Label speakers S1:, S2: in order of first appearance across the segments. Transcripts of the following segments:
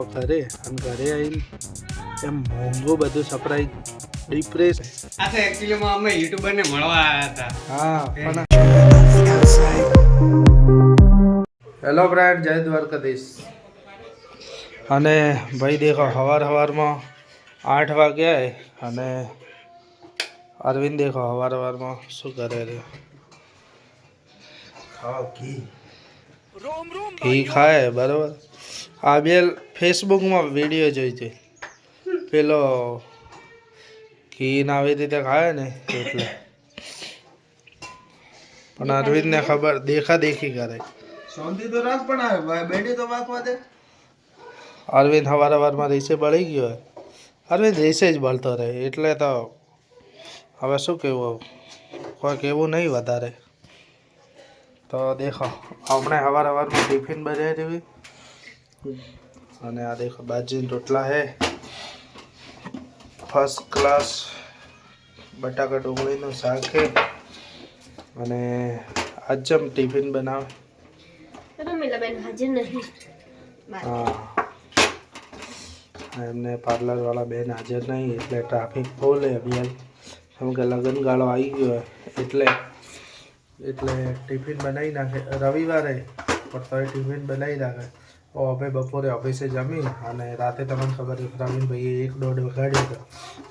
S1: ઘરે અને ઘરે આવીને એમ મોંઘો બધું સપ્રાઈઝ ડિપ્રેસ
S2: આ તો એકચ્યુઅલીમાં અમે યુટ્યુબરને મળવા આવ્યા હતા.
S1: હા પણ હેલો ફ્રેન્ડ જય દ્વારકાધીશ. અને ભાઈ દેખો સવાર હવારમાં આઠ વાગ્યા અને અરવિંદ દેખો હવાર હવારમાં શું કરે રે ઘી ખાય બરાબર? આ બે ફેસબુકમાં વીડિયો જોઈ છે. પેલો કીન આવી રીતે ખાય ને એટલે. પણ અરવિંદને ખબર દેખા દેખી કરે.
S3: શાંતિ તો રાખ પણ આ બેડી તો વાંકવા દે
S1: અરવિંદ હવાર સવારમાં રીસે બળી ગયો હોય. અરવિંદ રીસે જ બળતો રહે એટલે તો હવે શું કહેવું કોઈ કહેવું નહીં વધારે. તો દેખો આપણે સવાર હવારમાં ટિફિન બનાવી દેવી. અને આ દેખો બાજરી રોટલા હે. ફર્સ્ટ ક્લાસ બટાકા ડુંગળીનું શાક હે. અને આજમ ટિફિન બનાવે. હા. એમને પાર્લરવાળા બેન હાજર નહીં એટલે ટ્રાફિક ફૂલ હે અભિયાન. કેમ કે લગ્નગાળો આવી ગયો એટલે એટલે ટિફિન બનાવી નાખે. રવિવારે પણ તોય ટિફિન બનાવી નાખે. હવે બપોરે ઓફિસે જમી અને રાતે તમને ખબર છે પ્રવીણભાઈએ એક દોઢ વગાડ્યો હતો.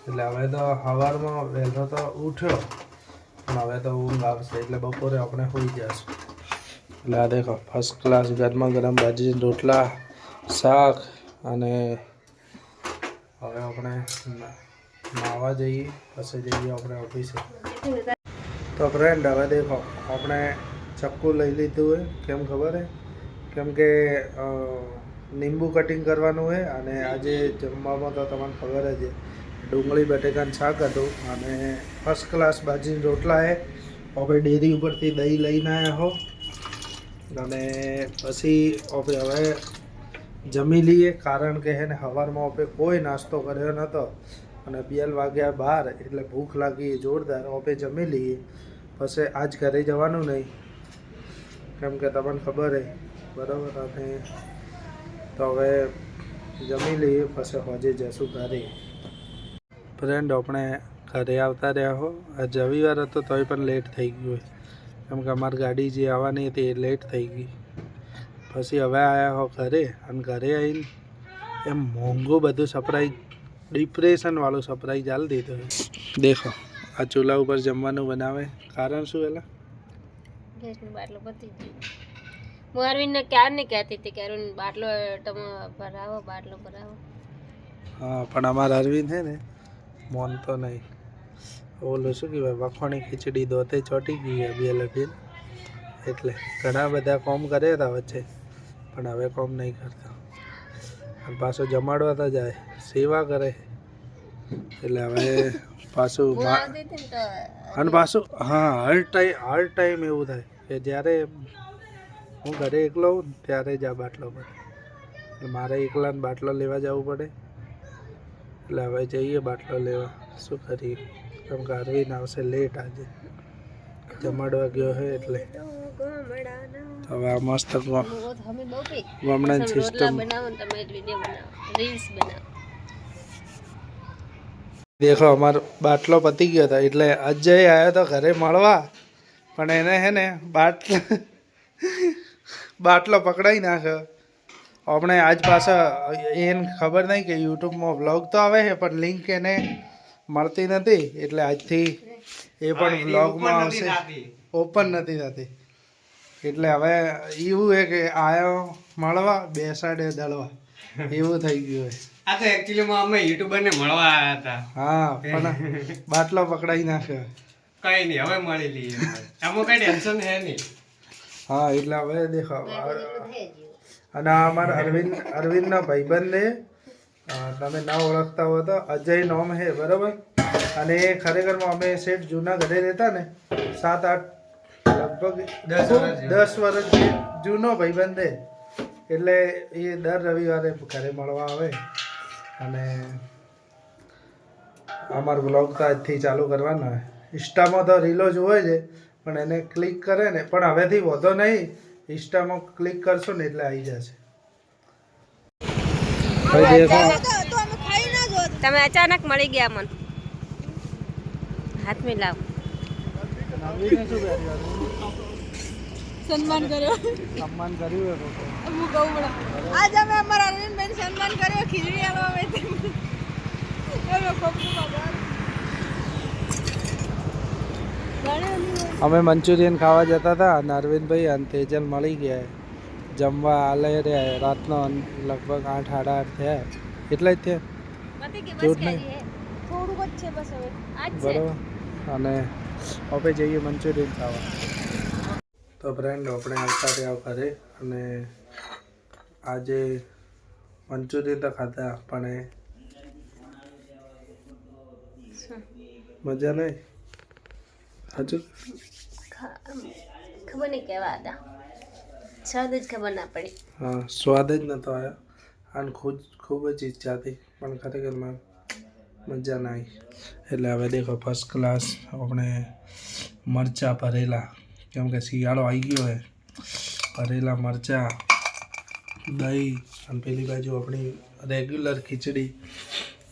S1: એટલે હવે તો સવારમાં વહેલો તો ઉઠ્યો પણ હવે તો ઊંઘ આવશે, એટલે બપોરે આપણે હોઈ જશું એટલે આ દેખો ફર્સ્ટ ક્લાસ ગરમા ગરમ ભાજી રોટલા, શાક અને હવે આપણે માવા જઈએ, પછી જઈએ આપણે ઓફિસે. તો ફ્રેન્ડ હવે દેખો, આપણે ચક્કુ લઈ લીધું હોય, કેમ ખબર હે કેમ કે લીંબુ કટિંગ કરવાનું હોય અને આજે જમવામાં તો તમને ખબર જ છે, ડુંગળી બટેકાનું શાક હતું અને ફર્સ્ટ ક્લાસ બાજરીના રોટલા હે હવે ડેરી ઉપરથી દહીં લઈને આવ્યા હો. અને પછી આપણે હવે જમી લઈએ, કારણ કે એને સવારમાં આપણે કોઈ નાસ્તો કર્યો નહોતો અને બેલ વાગ્યા બાર, એટલે ભૂખ લાગી જોરદાર, આપણે જમી લઈએ. પછી આજ ઘરે જવાનું નહીં. કેમ કે તમને ખબર હે બરાબર, અને તો હવે જમી લઈએ, પછી હોજે જશું ઘરે. ફ્રેન્ડ આપણે ઘરે આવતા રહ્યા હો. આજ રવિવાર હતો, તોય પણ લેટ થઈ ગયું હોય. કેમ કે અમારી ગાડી જે આવવાની હતી એ લેટ થઈ ગઈ. પછી હવે આવ્યા હો ઘરે, અને ઘરે આવીને એમ મોંઘું બધું સરપ્રાઈઝ ડિપ્રેશનવાળું સરપ્રાઈઝ હાલ દીધું દેખો, આ ચૂલા ઉપર જમવાનું બનાવે. કારણ શું એલા?
S4: ગેસનું બાટલું પતી ગયો. હું અરવિંદને નહીં કહેતી હતી કે અરવિંદ બાટલો તમે ભરાવો બાટલો ભરાવો.
S1: હા પણ અમારા અરવિંદ છે ને મોન તો નહીં. ઓલું શું કહેવાય વખોણી ખીચડી દોતે ચોટી ગઈ બે લભીન એટલે ઘણા બધા કોમ કર્યા હતા વચ્ચે પણ હવે કોમ નહીં કરતા. અને પાછો જમાડવા તો જાય સેવા કરે. એટલે હવે પાછું અને પાછું હા હર ટાઈમ હર ટાઈમ એવું થાય કે જ્યારે હું ઘરે એકલો હોઉં ને ત્યારે જ આ બાટલો પડે. એટલે મારે એકલાને બાટલો લેવા જવું પડે. એટલે હવે જઈએ બાટલો લેવા. શું કરીએ? કેમ કે અરવિંદ આવશે લેટ આજે. જમાડવા ગયો છે એટલે. હવે આ મસ્ત ગમણાની સિસ્ટમ દેખો અમારો બાટલો પતી ગયો હતો એટલે અજય આવ્યો તો ઘરે મળવા. પણ એને હે ને બાટલો બાટલો પકડાઈ નાખ્યો આપણે આજ પાછા એને ખબર નહીં કે યુટ્યુબમાં વ્લોગ તો આવે છે પણ લિંક એને મળતી નથી. એટલે આજથી એ પણ વ્લોગમાં આવશે. ઓપન નથી થતી. એટલે હવે એવું છે કે આયો મળવા બેસાડે દળવા. એવું થઈ ગયું છે.
S2: આ તો એકચ્યુઅલીમાં અમે યુટ્યુબરને મળવા આવ્યા હતા.
S1: હા પણ બાટલો પકડાઈ નાખ્યો
S2: કઈ નહીં હવે મળી લઈએ. એમાં કઈ ટેન્શન હે નહીં.
S1: હા એટલે હવે દેખાવ. અને આ અમારા અરવિંદ અરવિંદના ભાઈબંધ છે તમે ના ઓળખતા હો તો અજય નોમ હે બરાબર? અને એ ખરેખરમાં અમે શેઠ જૂના ઘરે રહેતા ને સાત આઠ લગભગ
S2: દસ વર્ષ
S1: દસ વર્ષ જૂનો ભાઈબંધ હે. એટલે એ દર રવિવારે ઘરે મળવા આવે. અને અમારો બ્લોગ તો આજથી ચાલુ કરવાનો હોય ઇન્સ્ટામાં તો રીલો જોવે છે પણ એને ક્લિક કરે ને પણ હવેથી વધો નહીં. ઇન્સ્ટામાં ક્લિક કરશો ને એટલે આવી જશે.
S4: તમે અચાનક મળી ગયા મન. હાથ મિલાવ.
S5: સન્માન કર્યો.
S1: સન્માન કર્યું
S5: હું કહું બડા આજ અમે અમારા અરવિંદબેન સન્માન કર્યો ખીચડી આલવા આવે તે એનો ખૂબ ખૂબ આભાર ઘણા
S1: અમે મંચુરિયન ખાવા જતા હતા અને અરવિંદભાઈ અને તેજલ મળી ગયા. જમવા આલે રહ્યા રાતનો લગભગ આઠ સાડા આઠ થયા. એટલા જ થયા. જોર નહીં. બરોબર. અને હવે જઈએ મંચુરિયન ખાવા. તો ફ્રેન્ડ આપણે આવતા રહ્યા ઘરે અને આજે મંચુરિયન તો ખાધા પણ મજા નહીં?
S4: ખા- ખબર નહીં કેવા હતા. સ્વાદ જ ખબર ના પડી.
S1: હા સ્વાદ જ નહોતો આવ્યો અને ખૂબ ખૂબ જ ઈચ્છા હતી પણ ખરેખર મજા ના આવી એટલે હવે દેખો ફર્સ્ટ ક્લાસ આપણે મરચાં ભરેલા. કેમ કે શિયાળો આવી ગયો હોય ભરેલા મરચાં દહીં અને પેલી બાજુ આપણી રેગ્યુલર ખીચડી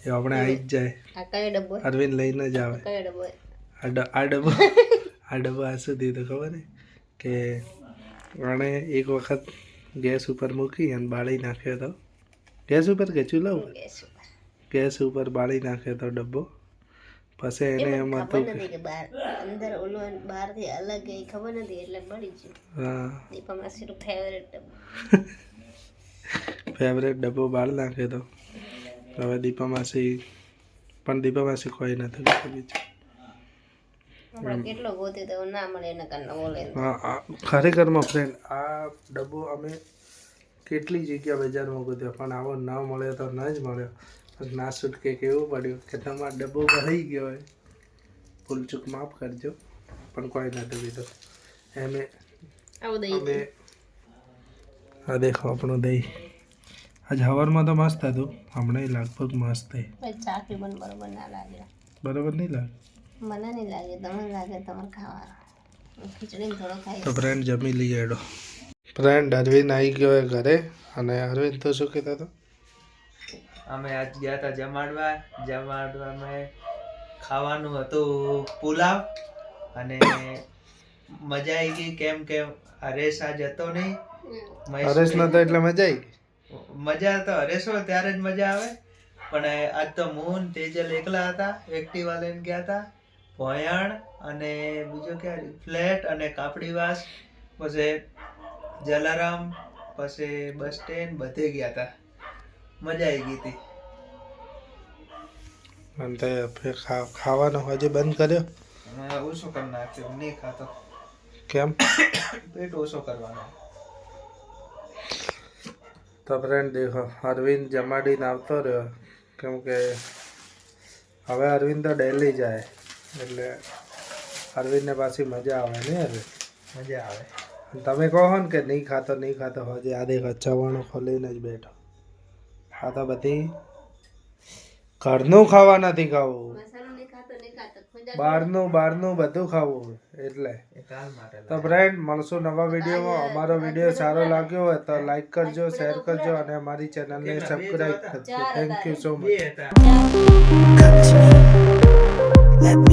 S1: એ આપણે આવી જ જાય. અરવિંદ લઈને જ આવે.
S4: કયો ડબ્બો?
S1: આ ડ- આ ડબ્બો આ ડબ્બો આ શું દીધો ખબર હે કે આણે એક વખત ગેસ ઉપર મૂકી અને બાળી નાખ્યો હતો ગેસ ઉપર કે ચૂલા ઉપર?
S4: ગેસ ઉપર.
S1: બાળી નાખ્યો હતો ડબ્બો. પછી એને
S4: એમાં બહાર અંદર ઓલો બહારથી અલગ એ ખબર નથી એટલે બળી ગયું.
S1: હા.
S4: દીપા માસીનો ફેવરેટ ડબ્બો?
S1: ફેવરેટ ડબ્બો બાળ નાખ્યો હતો હવે દીપા માસી પણ દીપા માસી કોઈ નથી બીજું.
S4: કેટલો ગોતી તો ના મળે એના કારણે
S1: આ ખરેખરમાં ફ્રેન્ડ આ ડબ્બો અમે કેટલી જગ્યા બજારમાં ગોત્યો પણ આવો ન મળ્યો તો ન જ મળ્યો. ના છૂટકે કેવું પડ્યું કે તમારો ડબ્બો ભરાઈ ગયો હોય ભૂલચૂક માફ કરજો પણ કોઈ નથી લીધો. એમે અમે આ દેખો આપણું દહીં. આજ હવારમાં તો મસ્ત હતું હમણાં લગભગ મસ્ત થઈ.
S4: બરાબર
S1: નહીં લાગે?
S4: મને નહીં લાગે તમને લાગે તમારે ખાવાનું. ખીચડી થોડો ખાઈ
S1: તો ફ્રેન્ડ જમી લઈ એડો ફ્રેન્ડ અરવિંદ આવી ગયો હોય ઘરે અને અરવિંદ તો શું કહેતો હતો?
S3: અમે આજ ગયા હતા જમાડવા. જમાડવામાં ખાવાનું હતું પુલાવ અને મજા આવી ગઈ કેમ કે હરેશ આજ હતો નહીં.
S1: હરેશ નતો એટલે મજા આવી
S3: મજા તો હરેશ હોય ત્યારે જ મજા આવે. પણ આજ તો મોહન તેજલ એકલા હતા એક્ટિવા લઈને ગયા હતા ભોયાણ અને બીજો ક્યાં ફ્લેટ અને કાપડીવાસ પછી જલારામ પછી બસ સ્ટેન્ડ બધે ગયા હતા મજા આવી ગઈ હતી
S1: અને ખાવાનો હજી બંધ કર્યો?
S3: ઓછો કરી નાખ્યો નહીં ખાતો.
S1: કેમ?
S3: પેટ ઓછો કરવાનો.
S1: તો ફ્રેન્ડ દેખો અરવિંદ જમાડીને આવતો રહ્યો. કેમ કે હવે અરવિંદ તો ડેલી જાય. એટલે અરવિંદને પાછી મજા આવે ને અરે
S3: મજા આવે.
S1: તમે કહો ને કે નહીં ખાતો નહીં ખાતો હજી આ દેખ ચવાણું ખોલીને જ બેઠો. આ તો બધી ઘરનું ખાવા નથી ખાવું.
S4: મસાલો નહીં ખાતો નહીં ખાતો. ખુદ
S1: બહારનું બહારનું બધું ખાવું એટલે. તો ફ્રેન્ડ મળશું નવા વિડીયોમાં. અમારો વીડિયો સારો લાગ્યો હોય તો લાઈક કરજો શેર કરજો અને અમારી ચેનલને સબસ્ક્રાઈબ કરજો. થેન્ક યુ સો મચ
S3: બે હતા